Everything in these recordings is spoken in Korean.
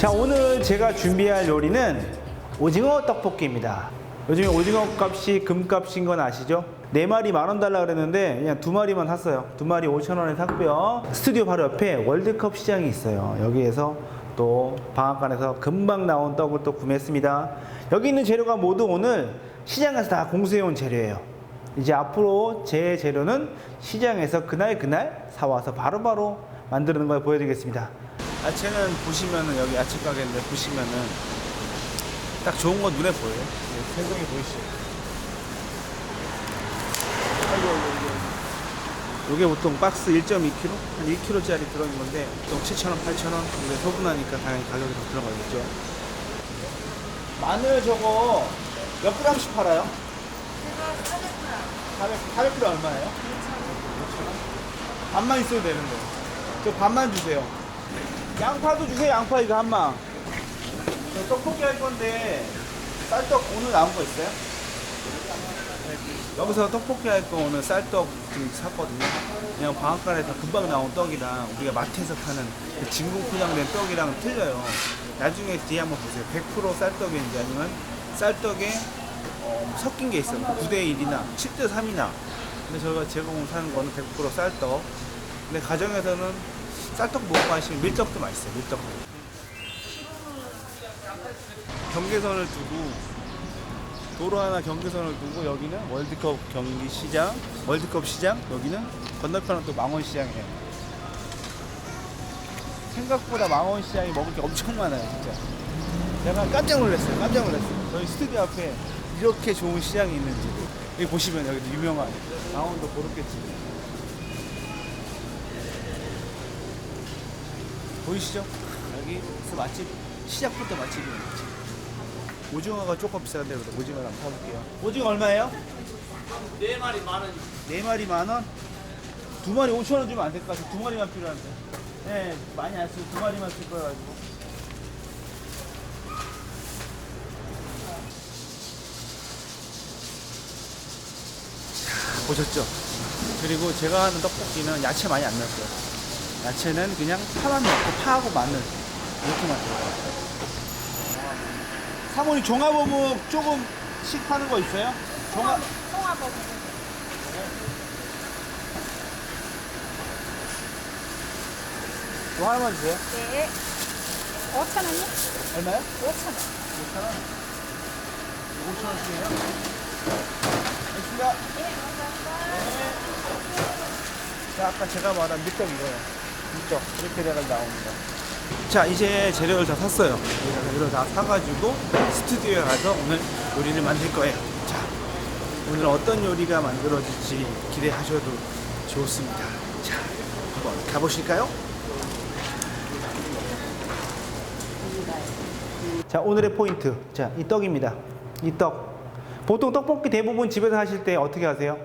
자 오늘 제가 준비할 요리는 오징어 떡볶이입니다. 요즘에 오징어 값이 금값인 건 아시죠? 네 마리 만 원 달라 그랬는데 그냥 두 마리만 샀어요. 두 마리 5천 원에 샀고요. 스튜디오 바로 옆에 월드컵 시장이 있어요. 여기에서 또 방앗간에서 금방 나온 떡을 또 구매했습니다. 여기 있는 재료가 모두 오늘 시장에서 다 공수해온 재료예요. 이제 앞으로 제 재료는 시장에서 그날 그날 사와서 바로바로 만드는 걸 보여드리겠습니다. 야채는 보시면은 여기 야채 가게인데 보시면은 딱 좋은 건 눈에 보여요. 네, 생동이 보이시죠? 아이고, 아이고, 아이고. 요게 보통 박스 1.2kg? 한 1kg짜리 들어있는 건데 보통 7,000원, 8,000원 근데 소분하니까 당연히 가격이 더 들어가겠죠 마늘 저거 몇 g씩 팔아요? 400, 400g 얼마예요? 5,000원? 반만 있어도 되는데 저 반만 주세요 양파도 주세요 양파 이거 한 망 저 떡볶이 할 건데 쌀떡 오늘 나온 거 있어요? 여기서 떡볶이 할 거 오늘 쌀떡 좀 샀거든요. 그냥 방앗간에서 금방 나온 떡이랑 우리가 마트에서 파는 그 진공 포장된 떡이랑 틀려요. 나중에 뒤에 한번 보세요. 100% 쌀떡인지 아니면 쌀떡에 어, 섞인 게 있어요. 9대 1이나 7대 3이나. 근데 저희가 제공 사는 거는 100% 쌀떡. 근데 가정에서는 쌀떡 먹고 하시면 밀떡도 맛있어요. 밀떡도. 경계선을 두고 도로 하나 경계선을 두고 여기는 월드컵 경기 시장, 월드컵 시장, 여기는 건너편은 또 망원 시장이에요. 생각보다 망원 시장이 먹을 게 엄청 많아요, 진짜. 제가 깜짝 놀랐어요, 깜짝 놀랐어요. 저희 스튜디오 앞에 이렇게 좋은 시장이 있는지. 여기 보시면 여기도 유명한 망원도 고르겠지. 보이시죠? 여기 그 맛집, 시작부터 맛집이에요, 맛집. 오징어가 조금 비싼데 그래도 오징어를 한번 사볼게요. 오징어 얼마예요? 네 마리 만 원. 네 마리 만 원? 두 마리 5천 원 주면 안 될 것 같아. 두 마리만 필요한데. 네, 많이 안 쓰고 두 마리만 쓸 거여가지고. 자, 보셨죠? 그리고 제가 하는 떡볶이는 야채 많이 안 넣었어요. 야채는 그냥 파만 넣고 파하고 마늘 이렇게만 들어가요. 사모님 종합어묵 조금씩 파는 거 있어요? 종합 통화버거. 뭐 하나만 주세요. 네. 5천 원이요? 얼마요? 5천 원. 5,000원. 5,000원씩이에요? 알겠습니다. 네, 감사합니다. 자, 아까 제가 말한 밀떡 이거예요. 밀떡. 이렇게 돼가 나옵니다. 자, 이제 재료를 다 샀어요. 재료를 다 사가지고 스튜디오에 가서 오늘 요리를 만들 거예요. 자, 오늘 어떤 요리가 만들어질지 기대하셔도 좋습니다. 자, 한번 가보실까요? 자, 오늘의 포인트. 자, 이 떡입니다. 이 떡. 보통 떡볶이 대부분 집에서 하실 때 어떻게 하세요?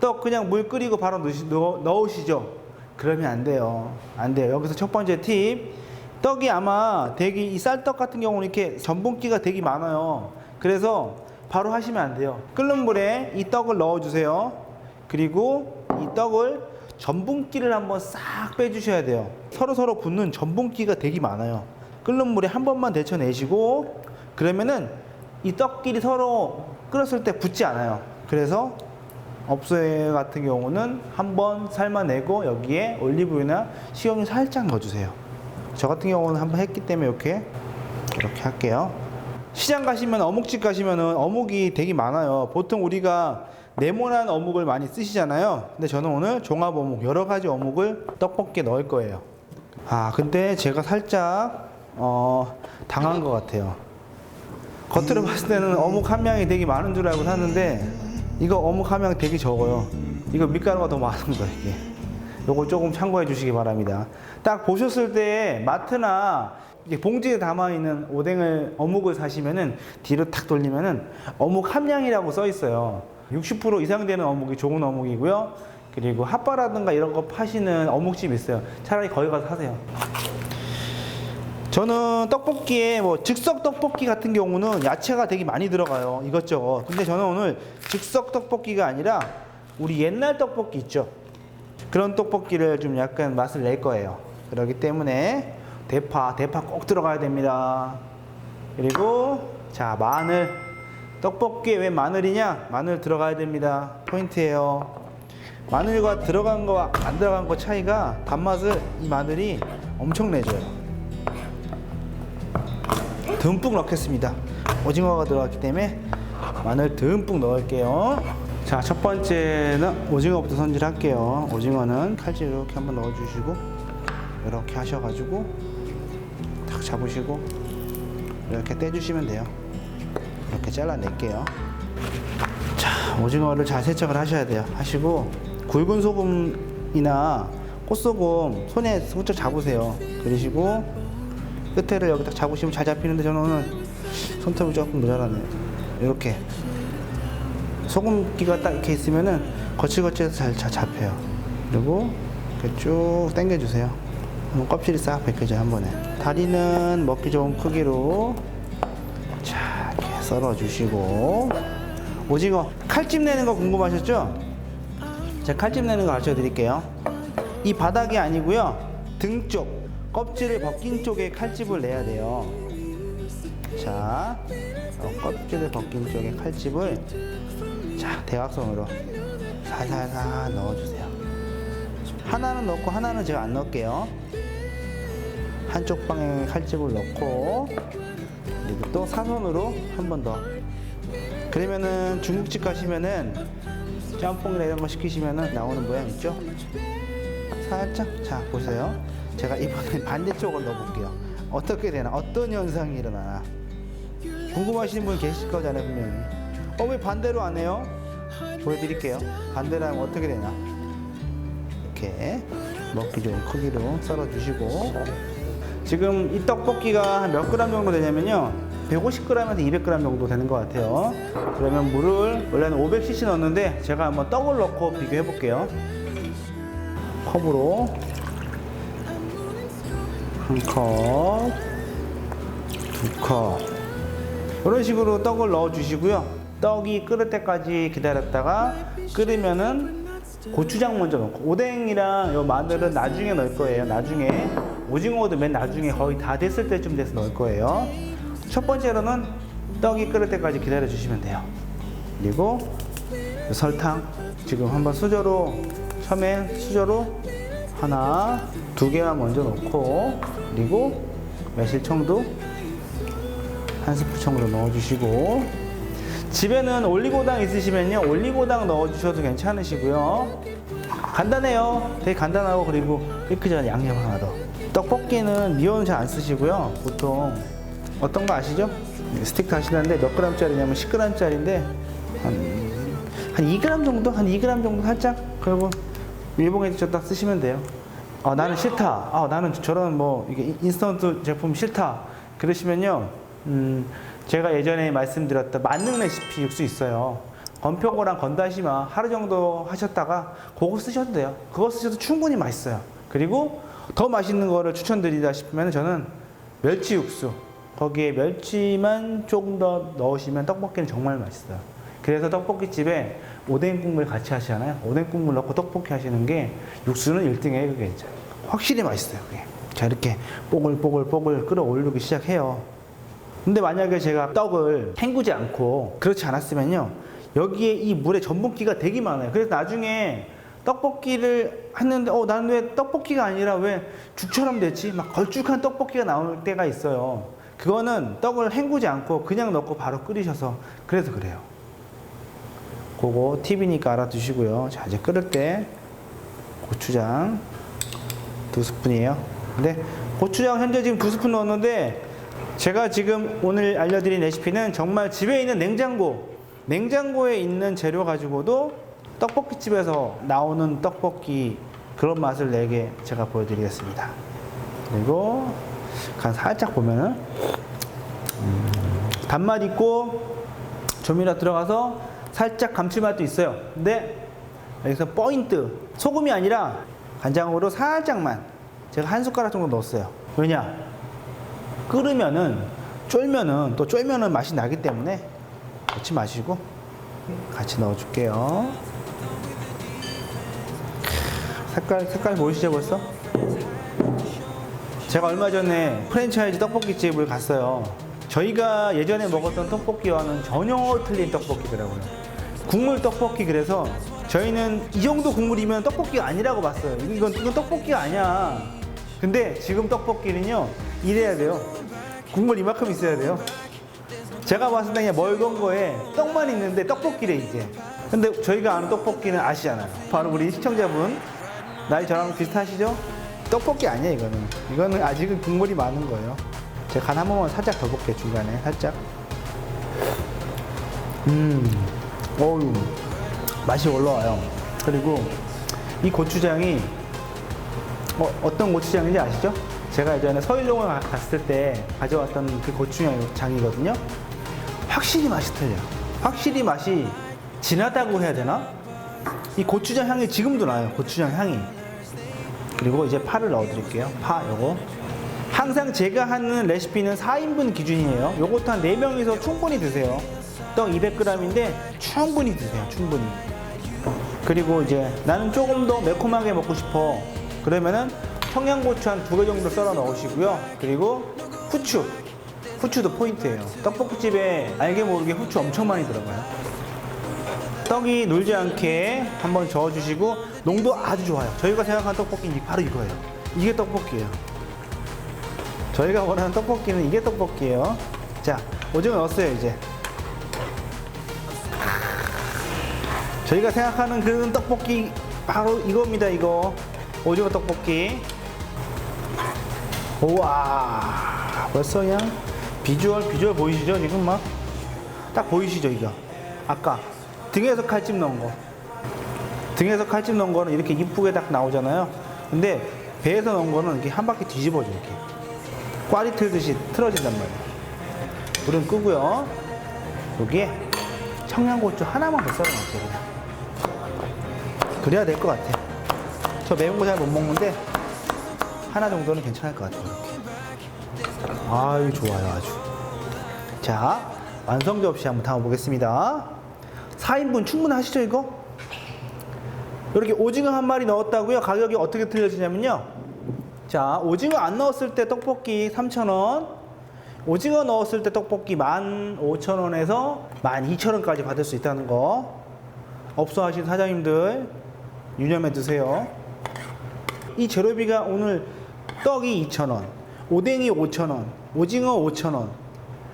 떡 그냥 물 끓이고 바로 넣으시죠? 그러면 안 돼요. 안 돼요. 여기서 첫 번째 팁. 떡이 아마 되게 이 쌀떡 같은 경우는 이렇게 전분기가 되게 많아요. 그래서 바로 하시면 안 돼요. 끓는 물에 이 떡을 넣어주세요. 그리고 이 떡을 전분기를 한번 싹 빼주셔야 돼요. 서로 서로 붙는 전분기가 되게 많아요. 끓는 물에 한 번만 데쳐내시고 그러면은 이 떡끼리 서로 끓였을 때 붙지 않아요. 그래서 업소에 같은 경우는 한번 삶아내고 여기에 올리브유나 식용유 살짝 넣어주세요. 저 같은 경우는 한번 했기 때문에 이렇게 이렇게 할게요. 시장 가시면 어묵집 가시면은 어묵이 되게 많아요. 보통 우리가 네모난 어묵을 많이 쓰시잖아요. 근데 저는 오늘 종합 어묵 여러 가지 어묵을 떡볶이에 넣을 거예요. 아 근데 제가 살짝 어, 당한 것 같아요. 겉으로 봤을 때는 어묵 한 명이 되게 많은 줄 알고 샀는데 이거 어묵 한명 되게 적어요. 이거 밀가루가 더 많은 거예요 이게. 요거 조금 참고해 주시기 바랍니다. 딱 보셨을 때 마트나 봉지에 담아 있는 오뎅을 어묵을 사시면은 뒤로 탁 돌리면은 어묵 함량이라고 써 있어요. 60% 이상 되는 어묵이 좋은 어묵이고요. 그리고 핫바라든가 이런 거 파시는 어묵집 있어요. 차라리 거기 가서 사세요. 저는 떡볶이에 뭐 즉석 떡볶이 같은 경우는 야채가 되게 많이 들어가요. 이것저것. 근데 저는 오늘 즉석 떡볶이가 아니라 우리 옛날 떡볶이 있죠. 그런 떡볶이를 좀 약간 맛을 낼 거예요. 그렇기 때문에 대파, 대파 꼭 들어가야 됩니다. 그리고 자 마늘 떡볶이에 왜 마늘이냐? 마늘 들어가야 됩니다. 포인트예요. 마늘과 들어간 거와 안 들어간 거 차이가 단맛을 이 마늘이 엄청 내줘요. 듬뿍 넣겠습니다. 오징어가 들어갔기 때문에 마늘 듬뿍 넣을게요. 자, 첫 번째는 오징어부터 손질할게요. 오징어는 칼질 이렇게 한번 넣어주시고 이렇게 하셔가지고 탁 잡으시고 이렇게 떼주시면 돼요. 이렇게 잘라낼게요. 자, 오징어를 잘 세척을 하셔야 돼요. 하시고 굵은 소금이나 꽃소금 손에 살짝 잡으세요. 그러시고 끝에를 여기 딱 잡으시면 잘 잡히는데 저는 오늘 손톱이 조금 모자라네요. 이렇게 소금기가 딱 이렇게 있으면은 거칠거칠해서 잘, 잘 잡혀요. 그리고 이렇게 쭉 당겨주세요. 껍질이 싹 벗겨져요 한 번에. 다리는 먹기 좋은 크기로 자 이렇게 썰어주시고 오징어 칼집 내는 거 궁금하셨죠? 제가 칼집 내는 거 가르쳐 드릴게요. 이 바닥이 아니고요. 등 쪽, 껍질을 벗긴 쪽에 칼집을 내야 돼요. 자, 어, 껍질을 벗긴 쪽에 칼집을 자 대각선으로 살살살 넣어주세요. 하나는 넣고 하나는 제가 안 넣을게요. 한쪽 방향에 칼집을 넣고 그리고 또 사선으로 한 번 더. 그러면은 중국집 가시면은 짬뽕이나 이런 거 시키시면은 나오는 모양 있죠? 살짝 자 보세요. 제가 이번엔 반대쪽으로 넣어볼게요. 어떻게 되나? 어떤 현상이 일어나나? 궁금하시는 분 계실 거잖아요 분명히. 어 왜 반대로 안 해요? 보여드릴게요. 반대로 하면 어떻게 되나? 이렇게 먹기 좋은 크기로 썰어주시고 지금 이 떡볶이가 한몇 그램 정도 되냐면요 150g에서 200g 정도 되는 것 같아요 그러면 물을 원래는 500cc 넣었는데 제가 한번 떡을 넣고 비교해 볼게요 컵으로 한 컵 두 컵 이런 식으로 떡을 넣어 주시고요 떡이 끓을 때까지 기다렸다가 끓으면은 고추장 먼저 넣고 오뎅이랑 요 마늘은 나중에 넣을 거예요. 나중에 오징어도 맨 나중에 거의 다 됐을 때쯤 돼서 넣을 거예요. 첫 번째로는 떡이 끓을 때까지 기다려 주시면 돼요. 그리고 요 설탕 지금 한번 수저로 처음에 수저로 하나 두 개만 먼저 넣고 그리고 매실청도 한 스푼 정도 넣어주시고. 집에는 올리고당 있으시면요 올리고당 넣어주셔도 괜찮으시고요. 간단해요. 되게 간단하고 그리고 깨끗한 양념 하나 더. 떡볶이는 미원 잘 안 쓰시고요 보통. 어떤 거 아시죠? 스틱 하시는데 몇 g짜리냐면 10g짜리인데 한, 한 2g 정도? 한 2g 정도 살짝? 그리고 일본에 딱 쓰시면 돼요 아 나는 싫다 아 나는 저런 뭐 이게 인스턴트 제품 싫다 그러시면요 음, 제가 예전에 말씀드렸던 만능 레시피 육수 있어요. 건표고랑 건다시마 하루 정도 하셨다가 그거 쓰셔도 돼요. 그거 쓰셔도 충분히 맛있어요. 그리고 더 맛있는 거를 추천드리다 싶으면 저는 멸치 육수. 거기에 멸치만 조금 더 넣으시면 떡볶이는 정말 맛있어요. 그래서 떡볶이집에 오뎅 국물 같이 하시잖아요. 오뎅 국물 넣고 떡볶이 하시는 게 육수는 1등이에요. 그게 진짜. 확실히 맛있어요. 그게. 자, 이렇게 뽀글뽀글뽀글 끓어올리기 시작해요. 근데 만약에 제가 떡을 헹구지 않고 그렇지 않았으면요 여기에 이 물에 전분기가 되게 많아요 그래서 나중에 떡볶이를 했는데 어 나는 왜 떡볶이가 아니라 왜 죽처럼 됐지 막 걸쭉한 떡볶이가 나올 때가 있어요 그거는 떡을 헹구지 않고 그냥 넣고 바로 끓이셔서 그래서 그래요 그거 팁이니까 알아두시고요 자 이제 끓을 때 고추장 두 스푼이에요 근데 고추장 현재 지금 두 스푼 넣었는데 제가 지금 오늘 알려드린 레시피는 정말 집에 있는 냉장고, 냉장고에 있는 재료 가지고도 떡볶이집에서 나오는 떡볶이 그런 맛을 내게 제가 보여드리겠습니다. 그리고 간 살짝 보면은 음, 단맛 있고 조미료 들어가서 살짝 감칠맛도 있어요. 근데 여기서 포인트 소금이 아니라 간장으로 살짝만 제가 한 숟가락 정도 넣었어요. 왜냐? 끓으면은 쫄면은 또 쫄면은 맛이 나기 때문에 넣지 마시고 같이 넣어줄게요. 색깔 색깔 보이시죠 벌써? 제가 얼마 전에 프랜차이즈 떡볶이집을 갔어요. 저희가 예전에 먹었던 떡볶이와는 전혀 틀린 떡볶이더라고요. 국물 떡볶이 그래서 저희는 이 정도 국물이면 떡볶이가 아니라고 봤어요. 이건, 이건 떡볶이가 아니야. 근데 지금 떡볶이는요, 이래야 돼요. 국물 이만큼 있어야 돼요. 제가 봤을 때 그냥 멀건 거에 떡만 있는데 떡볶이래 이제. 근데 저희가 아는 떡볶이는 아시잖아요. 바로 우리 시청자분 나이 저랑 비슷하시죠? 떡볶이 아니야 이거는. 이거는 아직은 국물이 많은 거예요. 제가 간한 번만 살짝 더 볼게요 중간에 살짝. 음, 어우 맛이 올라와요. 그리고 이 고추장이 어, 어떤 고추장인지 아시죠? 제가 예전에 가- 갔을 때 가져왔던 그 고추장이거든요. 확실히 맛이 틀려요. 확실히 맛이 진하다고 해야 되나? 이 고추장 향이 지금도 나요. 고추장 향이. 그리고 이제 파를 넣어 드릴게요. 파 요거. 항상 제가 하는 레시피는 4인분 기준이에요. 요것도 한 4명이서 충분히 드세요. 떡 200g인데 충분히 드세요. 충분히. 그리고 이제 나는 조금 더 매콤하게 먹고 싶어. 그러면은 청양고추 한 두 개 정도 썰어 넣으시고요. 그리고 후추. 후추도 포인트예요. 떡볶이집에 알게 모르게 후추 엄청 많이 들어가요. 떡이 놀지 않게 한번 저어주시고 농도 아주 좋아요. 저희가 생각하는 떡볶이는 바로 이거예요. 이게 떡볶이에요. 저희가 원하는 떡볶이는 이게 떡볶이에요. 자, 오징어 넣었어요, 이제. 저희가 생각하는 그 떡볶이 바로 이겁니다, 이거. 오징어 떡볶이. 우와, 벌써 그냥 비주얼, 비주얼 보이시죠? 지금 막. 딱 보이시죠, 이거? 아까 등에서 칼집 넣은 거. 등에서 칼집 넣은 거는 이렇게 이쁘게 딱 나오잖아요. 근데 배에서 넣은 거는 이렇게 한 바퀴 뒤집어져, 이렇게. 꽈리 틀듯이 틀어진단 말이에요. 불은 끄고요. 여기에 청양고추 하나만 더 썰어 넣을게요. 그냥. 그래야 될 것 같아. 저 매운 거 잘 못 먹는데 하나 정도는 괜찮을 것 같아요. 아유 좋아요 아주. 자 완성 접시 한번 담아보겠습니다. 4인분 충분하시죠 이거? 이렇게 오징어 한 마리 넣었다고요? 가격이 어떻게 틀려지냐면요. 자, 오징어 안 넣었을 때 떡볶이 3,000원. 오징어 넣었을 때 떡볶이 15,000원에서 12,000원까지 받을 수 있다는 거. 업소 하신 사장님들 유념해 두세요. 이 재료비가 오늘 떡이 2,000원, 오뎅이 5,000원, 오징어 5,000원.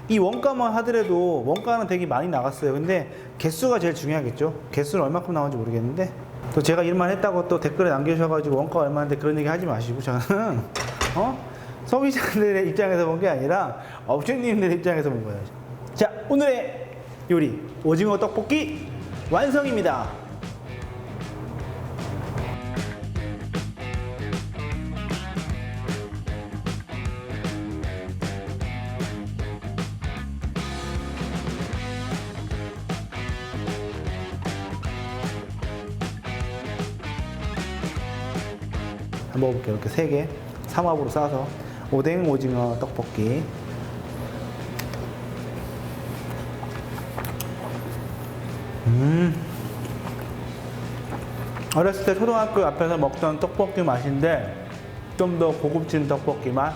이 원가만 하더라도 원가는 되게 많이 나갔어요. 근데 개수가 제일 중요하겠죠. 개수는 얼마큼 나오는지 모르겠는데 또 제가 일만 했다고 또 댓글에 남겨주셔가지고 원가 얼마인데 그런 얘기 하지 마시고 저는 어 소비자들의 입장에서 본 게 아니라 업주님들 입장에서 본 거예요. 자 오늘의 요리 오징어 떡볶이 완성입니다. 먹어볼게요. 이렇게 세 개, 삼합으로 싸서 오뎅 오징어 떡볶이. 음. 어렸을 때 초등학교 앞에서 먹던 떡볶이 맛인데 좀 더 고급진 떡볶이 맛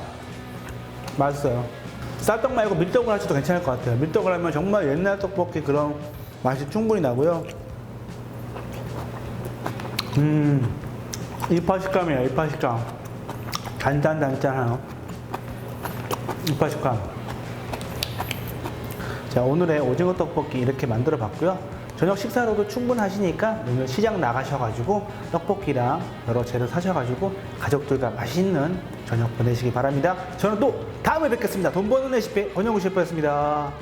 맛있어요. 쌀떡 말고 밀떡을 하셔도 괜찮을 것 같아요. 밀떡을 하면 정말 옛날 떡볶이 그런 맛이 충분히 나고요. 음. 이파 식감이에요, 이파 식감. 단단단단해요. 이파 식감. 자, 오늘의 오징어 떡볶이 이렇게 만들어 봤고요. 저녁 식사로도 충분하시니까 오늘 시장 나가셔가지고 떡볶이랑 여러 재료 사셔가지고 가족들과 맛있는 저녁 보내시기 바랍니다. 저는 또 다음에 뵙겠습니다. 돈 버는 레시피 권영구 셰프였습니다.